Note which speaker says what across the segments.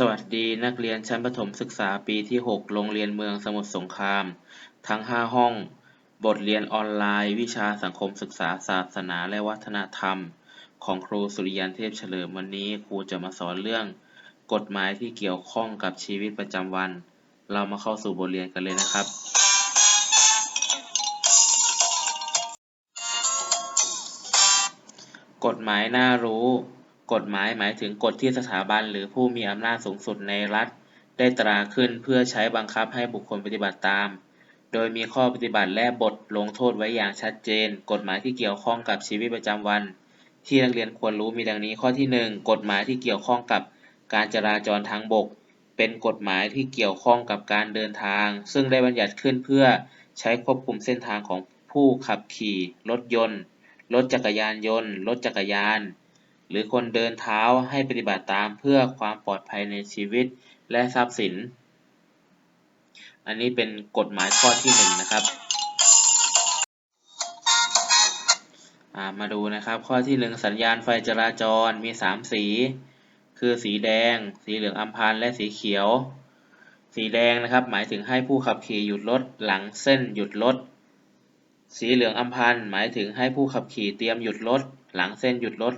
Speaker 1: สวัสดีนักเรียนชั้นประถมศึกษาปีที่ 6 โรงเรียนเมืองสมุทรสงคราม ทั้ง 5 ห้อง บทเรียนออนไลน์ วิชาสังคมศึกษาศาสนาและวัฒนธรรม ของครูสุริยันเทพเฉลิมวันนี้ครูจะมาสอนเรื่อง กฎหมายที่เกี่ยวข้องกับชีวิตประจำวัน เรามาเข้าสู่บทเรียนกันเลยนะครับ กฎหมายน่ารู้ กฎหมายหมายถึงกฎที่สถาบันหรือผู้มีอำนาจสูงสุดในรัฐ ได้ตราขึ้นเพื่อใช้บังคับให้บุคคลปฏิบัติตาม โดยมีข้อปฏิบัติและบทลงโทษไว้อย่างชัดเจน กฎหมายที่เกี่ยวข้องกับชีวิตประจำวัน ที่นักเรียนควรรู้มีดังนี้ข้อที่หนึ่งกฎหมายที่เกี่ยวข้องกับการจราจรทางบก เป็นกฎหมายที่เกี่ยวข้องกับการเดินทาง ซึ่งได้บัญญัติขึ้นเพื่อใช้ควบคุมเส้นทางของผู้ขับขี่ รถยนต์ รถจักรยานยนต์ รถจักรยาน หรือคนเดินเท้าให้ปฏิบัติตามเพื่อความปลอดภัยในชีวิตและทรัพย์สิน อันนี้เป็นกฎหมายข้อที่หนึ่งนะครับามาดูนะครับข้อที่หนึ่งสัญญาณไฟจราจรมีสามสี คือสีแดง สีเหลืองอัมพันและสีเขียว สีแดงนะครับหมายถึงให้ผู้ขับขี่หยุดรถหลังเส้นหยุดรถสีเหลืองอัมพันหมายถึงให้ผู้ขับขี่เตรียมหยุดรถหลังเส้นหยุดรถ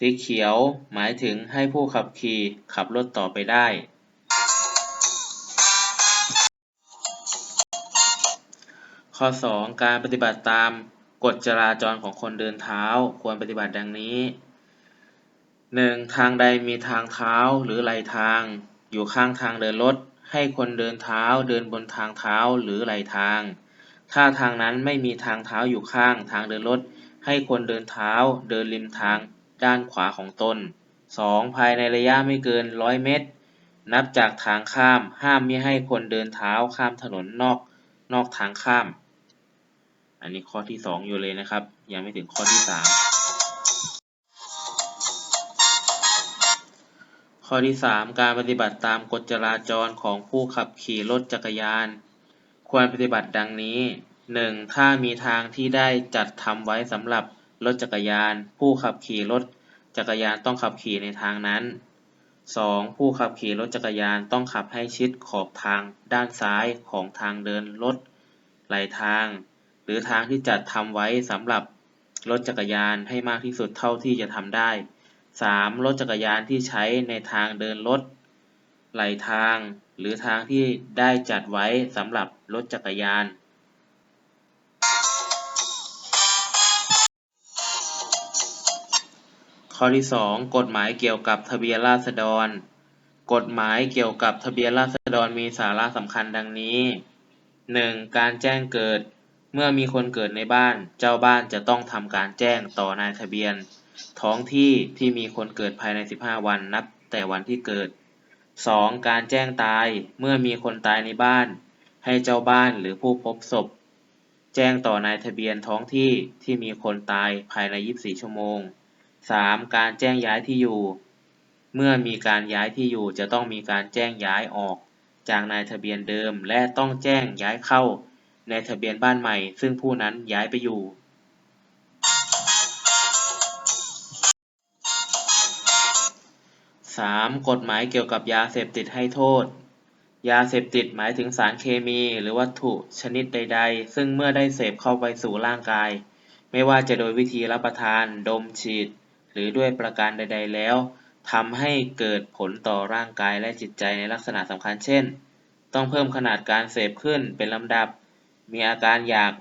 Speaker 1: สีเขียวหมายถึงให้ผู้ขับขี่ขับรถต่อไปได้ ข้อ 2 การปฏิบัติตามกฎจราจรของคนเดินเท้าควรปฏิบัติดังนี้ 1. ทางใดมีทางเท้าหรือไหลทาง อยู่ข้างทางเดินรถให้คนเดินเท้าเดินบนทางเท้าหรือไหลทาง ถ้าทางนั้นไม่มีทางเท้าอยู่ข้างทางเดินรถให้คนเดินเท้าเดินริมทาง ด้านขวาของตน 2. ภายในระยะไม่เกิน 100 เมตร นับจากทางข้าม ห้ามมิให้คนเดินเท้าข้ามถนนนอกนอกทางข้าม อันนี้ข้อที่ 2 อยู่เลยนะครับ ยังไม่ถึงข้อที่ 3 ข้อที่ 3 การปฏิบัติตามกฎจราจรของผู้ขับขี่รถจักรยาน ควรปฏิบัติดังนี้ 1. ถ้ามีทางที่ได้จัดทำไว้สำหรับ รถจักรยาน ผู้ขับขี่รถจักรยานต้องขับขี่ในทางนั้น 2. ผู้ขับขี่รถจักรยานต้องขับให้ชิดขอบทางด้านซ้ายของทางเดินรถไหลทาง หรือทางที่จัดทำไว้สำหรับรถจักรยานให้มากที่สุดเท่าที่จะทำได้ 3. รถจักรยานที่ใช้ในทางเดินรถไหลทาง หรือทางที่ได้จัดไว้สำหรับรถจักรยาน ข้อที่2กฎหมายเกี่ยวกับทะเบียนราษฎร กฎหมายเกี่ยวกับทะเบียนราษฎรมีสาระสำคัญดังนี้ 1. การแจ้งเกิด เมื่อมีคนเกิดในบ้าน เจ้าบ้านจะต้องทำการแจ้งต่อนายทะเบียน ท้องที่ที่มีคนเกิดภายใน 15 วันนับแต่วันที่เกิด 2. การแจ้งตาย เมื่อมีคนตายในบ้าน ให้เจ้าบ้านหรือผู้พบศพ แจ้งต่อนายทะเบียนท้องที่ที่มีคนตายภายใน 24 ชั่วโมง 3. การแจ้งย้ายที่อยู่ เมื่อมีการย้ายที่อยู่จะต้องมีการแจ้งย้ายออก จากนายทะเบียนเดิมและต้องแจ้งย้ายเข้าในทะเบียนบ้านใหม่ ซึ่งผู้นั้นย้ายไปอยู่ 3. กฎหมายเกี่ยวกับยาเสพติดให้โทษ ยาเสพติดหมายถึงสารเคมีหรือวัตถุชนิดใด ๆ ซึ่งเมื่อได้เสพเข้าไปสู่ร่างกาย ไม่ว่าจะโดยวิธีรับประทาน ดมฉีด หรือด้วยประการใด ๆ แล้วทำให้เกิดผลต่อร่างกายและจิตใจในลักษณะสำคัญเช่น ต้องเพิ่มขนาดการเสพขึ้นเป็นลำดับ มีอาการอยาก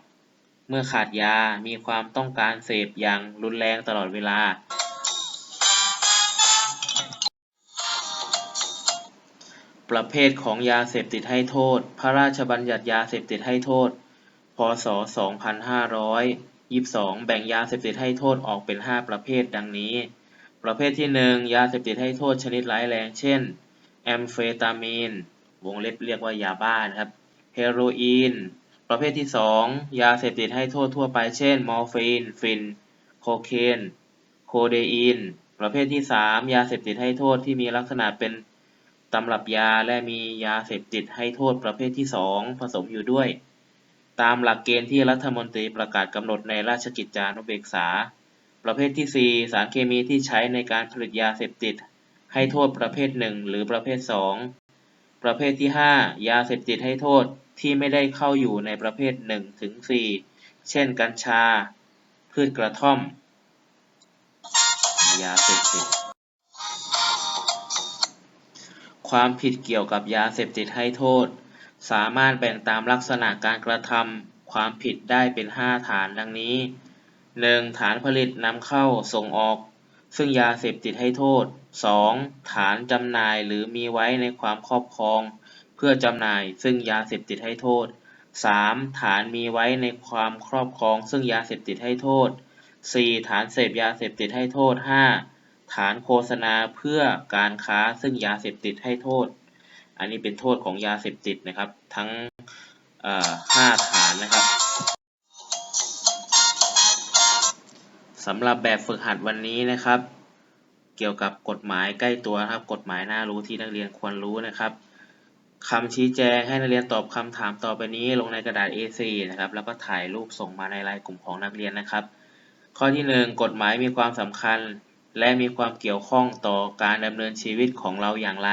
Speaker 1: เมื่อขาดยา มีความต้องการเสพอย่างรุนแรงตลอดเวลา ประเภทของยาเสพติดให้โทษ พระราชบัญญัติยาเสพติดให้โทษ พ.ศ.2500 2522 แบ่งยาเสพติดให้โทษออกเป็น 5 ประเภทดังนี้ ประเภทที่ 1 ยาเสพติดให้โทษชนิดร้ายแรง เช่น แอมเฟตามีน วงเล็บเรียกว่ายาบ้านะครับ เฮโรอีน ประเภทที่ 2 ยาเสพติดให้โทษทั่วไป เช่น มอร์ฟีน ฟิน โคเคน โคเดอีน ประเภทที่ 3 ยาเสพติดให้โทษที่มีลักษณะเป็นตำรับยาและมียาเสพติดให้โทษประเภทที่ 2 ผสมอยู่ด้วย ตามหลักเกณฑ์ที่รัฐมนตรีประกาศกำหนดในราชกิจจานุเบกษา ประเภทที่ 4 สารเคมีที่ใช้ในการผลิตยาเสพติด ให้โทษประเภทหนึ่งหรือประเภทสองประเภทที่ห้ายาเสพติดให้โทษที่ไม่ได้เข้าอยู่ในประเภทหนึ่งถึงสี่เช่น กัญชา พืชกระท่อม ยาเสพติด ความผิดเกี่ยวกับยาเสพติดให้โทษ สามารถแบ่งตามลักษณะการกระทำความผิดได้เป็น 5 ฐานดังนี้ 1. ฐานผลิตนำเข้าส่งออก ซึ่งยาเสพติดให้โทษ 2. ฐานจำหน่ายหรือมีไว้ในความครอบครอง เพื่อจำหน่ายซึ่งยาเสพติดให้โทษ 3. ฐานมีไว้ในความครอบครองซึ่งยาเสพติดให้โทษ 4. ฐานเสพยาเสพติดให้โทษ 5. ฐานโฆษณาเพื่อการค้าซึ่งยาเสพติดให้โทษ อันนี้เป็นโทษของยาเสพติดนะครับ ทั้งเอ่อห้าฐานนะครับสำหรับแบบฝึกหัดวันนี้นะครับ เกี่ยวกับกฎหมายใกล้ตัวครับ กฎหมายน่ารู้ที่นักเรียนควรรู้นะครับคำชี้แจงให้นักเรียนตอบคำถามต่อไปนี้ลงในกระดาษ A4 นะครับ แล้วก็ถ่ายรูปส่งมาในไลน์กลุ่มของนักเรียนนะครับ ข้อที่ 1 กฎหมายมีความสำคัญ และมีความเกี่ยวข้องต่อการดำเนินชีวิตของเราอย่างไร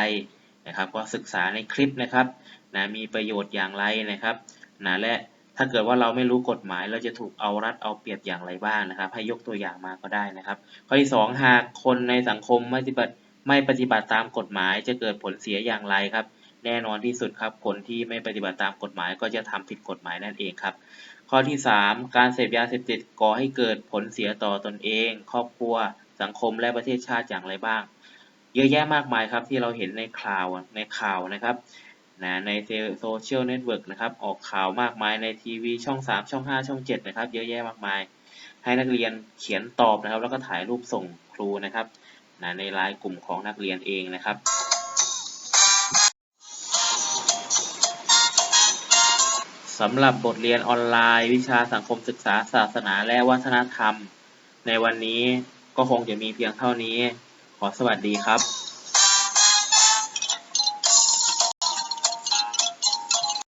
Speaker 1: นะครับ ก็ศึกษาในคลิปนะครับนะมีประโยชน์อย่างไรนะครับนะและถ้าเกิดว่าเราไม่รู้กฎหมาย เราจะถูกเอารัดเอาเปรียบอย่างไรบ้างนะครับ ให้ยกตัวอย่างมาก็ได้นะครับ ข้อที่ 2 หากคนในสังคมไม่ปฏิบัติไม่ปฏิบัติตามกฎหมาย จะเกิดผลเสียอย่างไรครับ แน่นอนที่สุดครับคนที่ไม่ปฏิบัติตามกฎหมาย ก็จะทำผิดกฎหมายนั่นเองครับ ข้อที่ 3 การเสพยาเสพติดก่อให้เกิดผลเสียต่อตนเอง ครอบครัว สังคมและประเทศชาติอย่างไรบ้าง เยอะแยะมากมายครับที่เราเห็นในข่าวในข่าวนะครับนะในโซเชียลเน็ตเวิร์กนะครับออกข่าวมากมายในทีวีช่อง 3 ช่อง 5 ช่อง 7 นะครับ เยอะแยะมากมาย ให้นักเรียนเขียนตอบนะครับ แล้วก็ถ่ายรูปส่งครูนะครับนะในไลน์กลุ่มของนักเรียนเองนะครับสำหรับบทเรียนออนไลน์ วิชาสังคมศึกษาศาสนาและวัฒนธรรม ในวันนี้ก็คงจะมีเพียงเท่านี้ ขอสวัสดีครับ